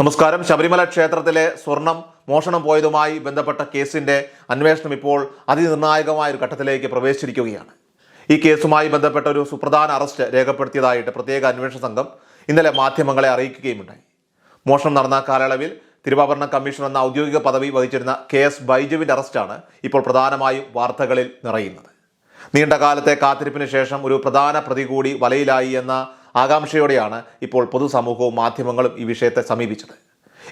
നമസ്കാരം. ശബരിമല ക്ഷേത്രത്തിലെ സ്വർണം മോഷണം പോയതുമായി ബന്ധപ്പെട്ട കേസിന്റെ അന്വേഷണം ഇപ്പോൾ അതിനിർണായകമായ ഒരു ഘട്ടത്തിലേക്ക് പ്രവേശിച്ചിരിക്കുകയാണ്. ഈ കേസുമായി ബന്ധപ്പെട്ട ഒരു സുപ്രധാന അറസ്റ്റ് രേഖപ്പെടുത്തിയതായിട്ട് പ്രത്യേക അന്വേഷണ സംഘം ഇന്നലെ മാധ്യമങ്ങളെ അറിയിക്കുകയുമുണ്ടായി. മോഷണം നടന്ന കാലയളവിൽ തിരുവാഭരണ കമ്മീഷൻ എന്ന ഔദ്യോഗിക പദവി വഹിച്ചിരുന്ന കെ എസ് ബൈജുവിന്റെ അറസ്റ്റാണ് ഇപ്പോൾ പ്രധാനമായും വാർത്തകളിൽ നിറയുന്നത്. നീണ്ട കാലത്തെ കാത്തിരിപ്പിന് ശേഷം ഒരു പ്രധാന പ്രതി കൂടി വലയിലായി എന്ന ആകാംക്ഷയോടെയാണ് ഇപ്പോൾ പൊതുസമൂഹവും മാധ്യമങ്ങളും ഈ വിഷയത്തെ സമീപിച്ചത്.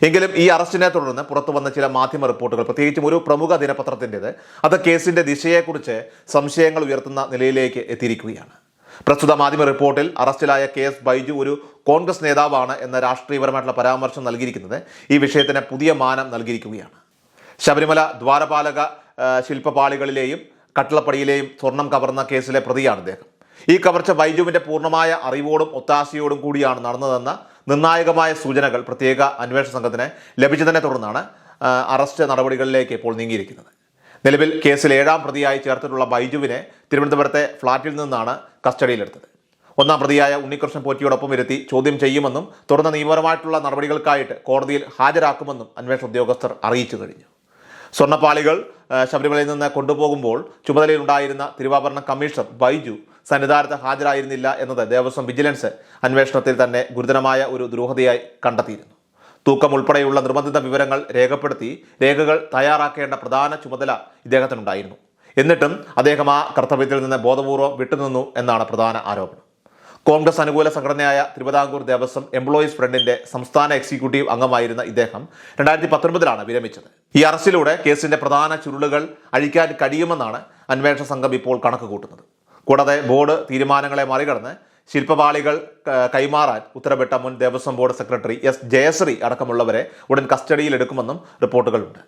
എങ്കിലും ഈ അറസ്റ്റിനെ തുടർന്ന് പുറത്തു വന്ന ചില മാധ്യമ റിപ്പോർട്ടുകൾ പ്രത്യേകിച്ചും ഒരു പ്രമുഖ ദിനപത്രത്തിന്റെത് അത് കേസിന്റെ ദിശയെക്കുറിച്ച് സംശയങ്ങൾ ഉയർത്തുന്ന നിലയിലേക്ക് എത്തിയിരിക്കുകയാണ്. പ്രസ്തുത മാധ്യമ റിപ്പോർട്ടിൽ അറസ്റ്റിലായ കെ എസ് ബൈജു ഒരു കോൺഗ്രസ് നേതാവാണ് എന്ന രാഷ്ട്രീയപരമായിട്ടുള്ള പരാമർശം നൽകിയിരിക്കുന്നത് ഈ വിഷയത്തിന് പുതിയ മാനം നൽകിയിരിക്കുകയാണ്. ശബരിമല ദ്വാരപാലക ശില്പപാളികളിലെയും കട്ടിളപ്പടിയിലെയും സ്വർണം കവർന്ന കേസിലെ പ്രതിയാണ് അദ്ദേഹം ഈ കവർച്ച ബൈജുവിന്റെ പൂർണമായ അറിവോടും ഒത്താശയോടും കൂടിയാണ് നടന്നതെന്ന നിർണായകമായ സൂചനകൾ പ്രത്യേക അന്വേഷണ സംഘത്തിന് ലഭിച്ചതിനെ തുടർന്നാണ് അറസ്റ്റ് നടപടികളിലേക്ക് ഇപ്പോൾ നീങ്ങിയിരിക്കുന്നത്. നിലവിൽ കേസിൽ ഏഴാം പ്രതിയായി ചേർത്തിട്ടുള്ള ബൈജുവിനെ തിരുവനന്തപുരത്തെ ഫ്ളാറ്റിൽ നിന്നാണ് കസ്റ്റഡിയിലെടുത്തത്. ഒന്നാം പ്രതിയായ ഉണ്ണികൃഷ്ണൻ പോറ്റിയോടൊപ്പം ഇരുത്തി ചോദ്യം ചെയ്യുമെന്നും തുടർന്ന് നിയമപരമായിട്ടുള്ള നടപടികൾക്കായിട്ട് കോടതിയിൽ ഹാജരാക്കുമെന്നും അന്വേഷണ ഉദ്യോഗസ്ഥർ അറിയിച്ചു കഴിഞ്ഞു. സ്വർണപ്പാളികൾ ശബരിമലയിൽ നിന്ന് കൊണ്ടുപോകുമ്പോൾ ചുമതലയിലുണ്ടായിരുന്ന തിരുവാഭരണ കമ്മീഷണർ ബൈജു സന്നിധാനത്ത് ഹാജരായിരുന്നില്ല എന്നത് ദേവസ്വം വിജിലൻസ് അന്വേഷണത്തിൽ തന്നെ ഗുരുതരമായ ഒരു ദുരൂഹതയായി കണ്ടെത്തിയിരുന്നു. തൂക്കം ഉൾപ്പെടെയുള്ള നിർബന്ധിത വിവരങ്ങൾ രേഖപ്പെടുത്തി രേഖകൾ തയ്യാറാക്കേണ്ട പ്രധാന ചുമതല ഇദ്ദേഹത്തിനുണ്ടായിരുന്നു. എന്നിട്ടും അദ്ദേഹം ആ കർത്തവ്യത്തിൽ നിന്ന് ബോധപൂർവം വിട്ടുനിന്നു എന്നാണ് പ്രധാന ആരോപണം. കോൺഗ്രസ് അനുകൂല സംഘടനയായ തിരുവിതാംകൂർ ദേവസ്വം എംപ്ലോയീസ് ഫ്രണ്ടിന്റെ സംസ്ഥാന എക്സിക്യൂട്ടീവ് അംഗമായിരുന്ന ഇദ്ദേഹം രണ്ടായിരത്തി പത്തൊൻപതിലാണ് വിരമിച്ചത്. ഈ അറസ്റ്റിലൂടെ കേസിന്റെ പ്രധാന ചുരുളുകൾ അഴിക്കാൻ കഴിയുമെന്നാണ് അന്വേഷണ സംഘം ഇപ്പോൾ കണക്ക് കൂട്ടുന്നത് കൂടാതെ ബോർഡ് തീരുമാനങ്ങളെ മറികടന്ന് ശില്പപാളികൾ കൈമാറാൻ ഉത്തരവിട്ട മുൻ Devaswom board secretary S Jayasree അടക്കമുള്ളവരെ ഉടൻ കസ്റ്റഡിയിലെടുക്കുമെന്നും റിപ്പോർട്ടുകളുണ്ട്.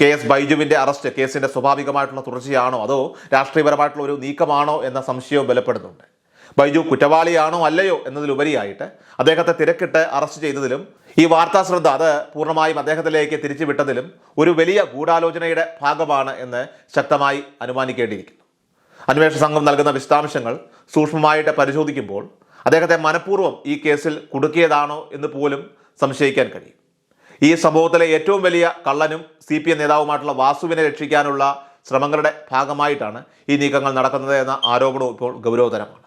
കെ എസ് ബൈജുവിന്റെ അറസ്റ്റ് കേസിന്റെ സ്വാഭാവികമായിട്ടുള്ള തുടർച്ചയാണോ അതോ രാഷ്ട്രീയപരമായിട്ടുള്ള ഒരു നീക്കമാണോ എന്ന സംശയവും ബലപ്പെടുന്നുണ്ട്. ബൈജു കുറ്റവാളിയാണോ അല്ലയോ എന്നതിലുപരിയായിട്ട് അദ്ദേഹത്തെ തിരക്കിട്ട് അറസ്റ്റ് ചെയ്തതിലും ഈ വാർത്താ ശ്രദ്ധ അത് പൂർണമായും അദ്ദേഹത്തിലേക്ക് തിരിച്ചുവിട്ടതിലും ഒരു വലിയ ഗൂഢാലോചനയുടെ ഭാഗമാണ് എന്ന് ശക്തമായി അനുമാനിക്കേണ്ടിയിരിക്കുന്നു. അന്വേഷണ സംഘം നൽകുന്ന വിശദാംശങ്ങൾ സൂക്ഷ്മമായിട്ട് പരിശോധിക്കുമ്പോൾ അദ്ദേഹത്തെ മനഃപൂർവം ഈ കേസിൽ കുടുക്കിയതാണോ എന്ന് പോലും സംശയിക്കാൻ കഴിയും. ഈ സംഭവത്തിലെ ഏറ്റവും വലിയ കള്ളനും സി പി എം നേതാവുമായിട്ടുള്ള വാസുവിനെ രക്ഷിക്കാനുള്ള ശ്രമങ്ങളുടെ ഭാഗമായിട്ടാണ് ഈ നീക്കങ്ങൾ നടക്കുന്നത് എന്ന ആരോപണവും ഇപ്പോൾ ഗൗരവതരമാണ്.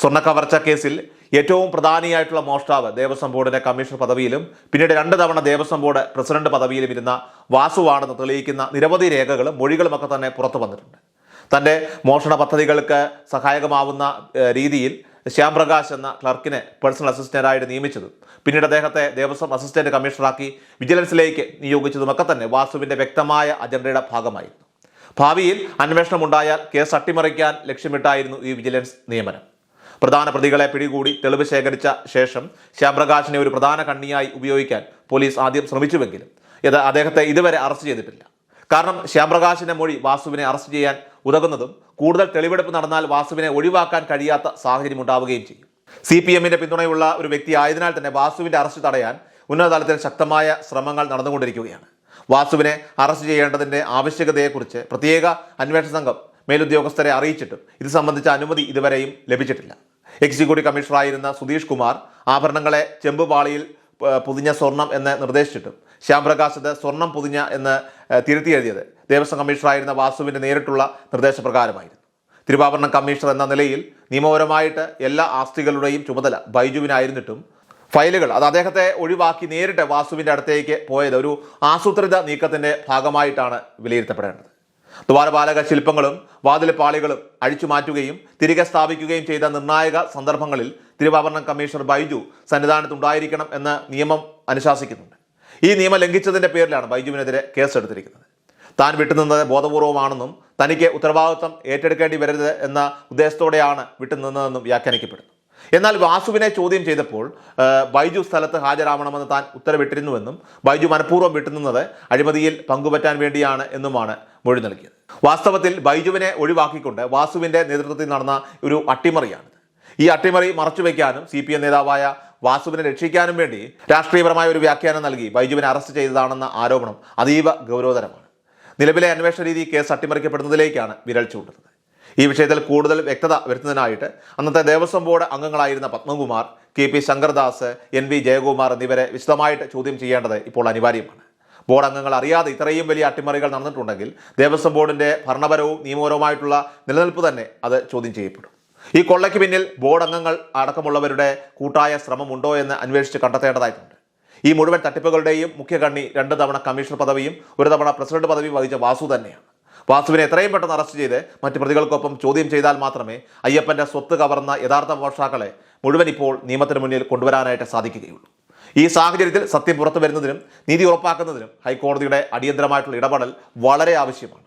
സ്വർണ കവർച്ച കേസിൽ ഏറ്റവും പ്രധാനിയായിട്ടുള്ള മോഷ്ടാവ് ദേവസ്വം ബോർഡിന്റെ കമ്മീഷണർ പദവിയിലും പിന്നീട് രണ്ട് തവണ ദേവസ്വം ബോർഡ് പ്രസിഡന്റ് പദവിയിലും ഇരുന്ന വാസുവാണെന്ന് തെളിയിക്കുന്ന നിരവധി രേഖകളും മൊഴികളുമൊക്കെ തന്നെ പുറത്തു വന്നിട്ടുണ്ട്. തന്റെ മോഷണ പദ്ധതികൾക്ക് സഹായകമാവുന്ന രീതിയിൽ ശ്യാം പ്രകാശ് എന്ന ക്ലർക്കിനെ പേഴ്സണൽ അസിസ്റ്റന്റായിട്ട് നിയമിച്ചതും. പിന്നീട് അദ്ദേഹത്തെ ദേവസ്വം അസിസ്റ്റന്റ് കമ്മീഷണറാക്കി വിജിലൻസിലേക്ക് നിയോഗിച്ചതുമൊക്കെ തന്നെ വാസുവിന്റെ വ്യക്തമായ അജണ്ടയുടെ ഭാഗമായിരുന്നു. ഭാവിയിൽ അന്വേഷണം ഉണ്ടായാൽ കേസ് അട്ടിമറിക്കാൻ ലക്ഷ്യമിട്ടായിരുന്നു ഈ വിജിലൻസ് നിയമനം. പ്രധാന പ്രതികളെ പിടികൂടി തെളിവ് ശേഖരിച്ച ശേഷം ശ്യാംപ്രകാശിനെ ഒരു പ്രധാന കണ്ണിയായി ഉപയോഗിക്കാൻ പോലീസ് ആദ്യം ശ്രമിച്ചുവെങ്കിലും ഇത് അദ്ദേഹത്തെ ഇതുവരെ അറസ്റ്റ് ചെയ്തിട്ടില്ല. കാരണം ശ്യാംപ്രകാശിന്റെ മൊഴി വാസുവിനെ അറസ്റ്റ് ചെയ്യാൻ ഉതകുന്നതും കൂടുതൽ തെളിവെടുപ്പ് നടന്നാൽ വാസുവിനെ ഒഴിവാക്കാൻ കഴിയാത്ത സാഹചര്യം ഉണ്ടാവുകയും ചെയ്യും. സി പി എമ്മിന്റെ പിന്തുണയുള്ള ഒരു വ്യക്തി ആയതിനാൽ തന്നെ വാസുവിന്റെ അറസ്റ്റ് തടയാൻ ഉന്നതതലത്തിൽ ശക്തമായ ശ്രമങ്ങൾ നടന്നുകൊണ്ടിരിക്കുകയാണ്. വാസുവിനെ അറസ്റ്റ് ചെയ്യേണ്ടതിന്റെ ആവശ്യകതയെക്കുറിച്ച് പ്രത്യേക അന്വേഷണ സംഘം മേലുദ്യോഗസ്ഥരെ അറിയിച്ചിട്ടും ഇത് സംബന്ധിച്ച അനുമതി ഇതുവരെയും ലഭിച്ചിട്ടില്ല. എക്സിക്യൂട്ടീവ് കമ്മീഷണറായിരുന്ന സുധീഷ് കുമാർ ആഭരണങ്ങളെ ചെമ്പുപാളിയിൽ പൊതിഞ്ഞ സ്വർണം എന്ന് നിർദ്ദേശിച്ചിട്ടും ശ്യാംപ്രകാശത്ത് സ്വർണം പൊതിഞ്ഞ എന്ന് തിരുത്തി എഴുതിയത് ദേവസ്വം കമ്മീഷണറായിരുന്ന വാസുവിന്റെ നേരിട്ടുള്ള നിർദ്ദേശപ്രകാരമായിരുന്നു. തിരുവാഭരണം കമ്മീഷണർ എന്ന നിലയിൽ നിയമപരമായിട്ട് എല്ലാ ആസ്തികളുടെയും ചുമതല ബൈജുവിനായിരുന്നിട്ടും ഫയലുകൾ അത് അദ്ദേഹത്തെ ഒഴിവാക്കി നേരിട്ട് വാസുവിന്റെ അടുത്തേക്ക് പോയത് ഒരു ആസൂത്രിത നീക്കത്തിന്റെ ഭാഗമായിട്ടാണ് വിലയിരുത്തപ്പെടേണ്ടത്. ദ്വാരപാലക ശില്പങ്ങളും വാതിലപ്പാളികളും അഴിച്ചു മാറ്റുകയും തിരികെ സ്ഥാപിക്കുകയും ചെയ്ത നിർണായക സന്ദർഭങ്ങളിൽ തിരുവാഭരണം കമ്മീഷണർ ബൈജു സന്നിധാനത്തുണ്ടായിരിക്കണം എന്ന് നിയമം അനുശാസിക്കുന്നുണ്ട്. ഈ നിയമം ലംഘിച്ചതിന്റെ പേരിലാണ് ബൈജുവിനെതിരെ കേസെടുത്തിരിക്കുന്നത്. താൻ വിട്ടുനിന്നത് ബോധപൂർവമാണെന്നും തനിക്ക് ഉത്തരവാദിത്വം ഏറ്റെടുക്കേണ്ടി വരരുത് എന്ന ഉദ്ദേശത്തോടെയാണ് വിട്ടുനിന്നതെന്നും വ്യാഖ്യാനിക്കപ്പെടുന്നു. എന്നാൽ വാസുവിനെ ചോദ്യം ചെയ്തപ്പോൾ ബൈജു സ്ഥലത്ത് ഹാജരാവണമെന്ന് താൻ ഉത്തരവിട്ടിരുന്നുവെന്നും ബൈജു മനഃപൂർവം വിട്ടുനിന്നത് അഴിമതിയിൽ പങ്കുപറ്റാൻ വേണ്ടിയാണ് എന്നുമാണ് മൊഴി നൽകിയത്. വാസ്തവത്തിൽ ബൈജുവിനെ ഒഴിവാക്കിക്കൊണ്ട് വാസുവിന്റെ നേതൃത്വത്തിൽ നടന്ന ഒരു അട്ടിമറിയാണ് ഈ അട്ടിമറി മറച്ചുവെക്കാനും സി പി എം നേതാവായ വാസുവിനെ രക്ഷിക്കാനും വേണ്ടി രാഷ്ട്രീയപരമായ ഒരു വ്യാഖ്യാനം നൽകി ബൈജുവിനെ അറസ്റ്റ് ചെയ്തതാണെന്ന ആരോപണം അതീവ ഗൗരവതരമാണ്. നിലവിലെ അന്വേഷണ രീതി കേസ് അട്ടിമറിക്കപ്പെടുന്നതിലേക്കാണ് വിരൽ ചൂണ്ടുന്നത്. ഈ വിഷയത്തിൽ കൂടുതൽ വ്യക്തത വരുത്തുന്നതിനായിട്ട് അന്നത്തെ Devaswom board അംഗങ്ങളായിരുന്ന Padmakumar K P Sankardas N V Jayakumar എന്നിവരെ വിശദമായിട്ട് ചോദ്യം ചെയ്യേണ്ടത് ഇപ്പോൾ അനിവാര്യമാണ്. ബോർഡ് അംഗങ്ങൾ അറിയാതെ ഇത്രയും വലിയ അട്ടിമറികൾ നടന്നിട്ടുണ്ടെങ്കിൽ ദേവസ്വം ബോർഡിന്റെ ഭരണപരവും നിയമപരവുമായിട്ടുള്ള നിലനിൽപ്പ് തന്നെ അത് ചോദ്യം ചെയ്യപ്പെടും. ഈ കൊള്ളയ്ക്ക് പിന്നിൽ ബോർഡ് അംഗങ്ങൾ അടക്കമുള്ളവരുടെ കൂട്ടായ ശ്രമമുണ്ടോ എന്ന് അന്വേഷിച്ച് കണ്ടെത്തേണ്ടതായിട്ടുണ്ട്. ഈ മുഴുവൻ തട്ടിപ്പുകളുടെയും മുഖ്യകണ്ണി രണ്ട് തവണ കമ്മീഷണർ പദവിയും ഒരു തവണ പ്രസിഡന്റ് പദവിയും വഹിച്ച വാസു തന്നെയാണ്. വാസുവിനെ എത്രയും പെട്ടെന്ന് അറസ്റ്റ് ചെയ്ത് മറ്റ് പ്രതികൾക്കൊപ്പം ചോദ്യം ചെയ്താൽ മാത്രമേ അയ്യപ്പന്റെ സ്വത്ത് കവർന്ന യഥാർത്ഥ മോഷ്ടാക്കളെ മുഴുവൻ ഇപ്പോൾ നിയമത്തിന് മുന്നിൽ കൊണ്ടുവരാനായിട്ട് സാധിക്കുകയുള്ളൂ. ഈ സാഹചര്യത്തിൽ സത്യം പുറത്തു വരുന്നതിനും നീതി ഉറപ്പാക്കുന്നതിനും ഹൈക്കോടതിയുടെ അടിയന്തരമായിട്ടുള്ള ഇടപെടൽ വളരെ ആവശ്യമാണ്.